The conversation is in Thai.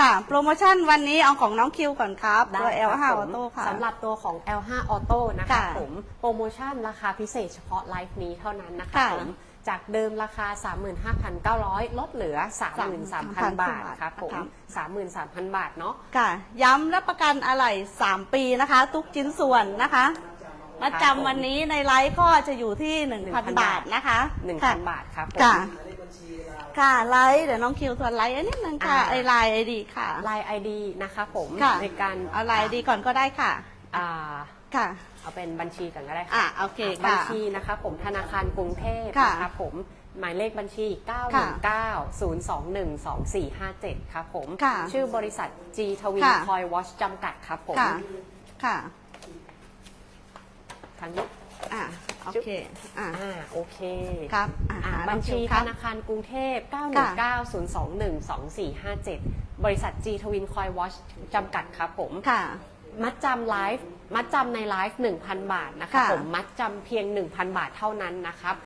ค่ะ โปรโมชั่นวันนี้เอาของน้องคิวก่อนครับได้ตัวครับ L5 ผออมโต้ค่ะ สำหรับตัวของ L5 Auto นะคะค่ะผมโปรโมชั่นราคาพิเศษเฉพาะไลฟ์นี้เท่านั้นนะคะค่ะผมจากเดิมราคา 35,900 ลดเหลือ 33,000 บาทครับผม33,000 บาทเนาะ ค่ะ ย้ำรับประกันอะไร 3 ปีนะคะ ทุกชิ้นส่วนนะคะมาครับผมจำวันนี้ในไลฟ์ก็จะอยู่ที่ 1,000 1,000บาทนะคะค่ะ1,000 บาทครับผม ค่ะ ค่ะไลฟ์เดี๋ยวน้องคิวทวนไลฟ์อันนิดนึงค่ะอ่า ไอไลน์ไอดีค่ะ ไลน์ ID นะคะผมค่ะ ในการเอาไลน์ดีก่อนก็ได้ค่ะ อ่าค่ะ เอาเป็นบัญชีก่อนก็ได้อะค่ะโอเคบัญค่ะชีนะคะผมธนาคารกรุงเทพค่ะนะคะผมหมายเลขบัญชี 9 1 9 0 2 1 2 4 5 7 ครับผม ค่ะชื่อบริษัท G ทวินค่ะ คอยวอชจำกัดครับผมค่ะ ค่ะ ทางนี้ อะ โอเคอะอ่าโอเคครับอะอ่าหาบัญชีน้องคิวคธรับนาคารกรุงเทพ 9 1ค่ะ9 0 2 1 2 4 5 7 บริษัท G ทวินคอยวอชจำกัดครับผม ค่ะ มัดจำไลฟ์ มัดจำในไลฟ์ 1,000 บาทนะคะค่ะ ผม มัดจำเพียง 1,000 บาทเท่านั้นนะครับ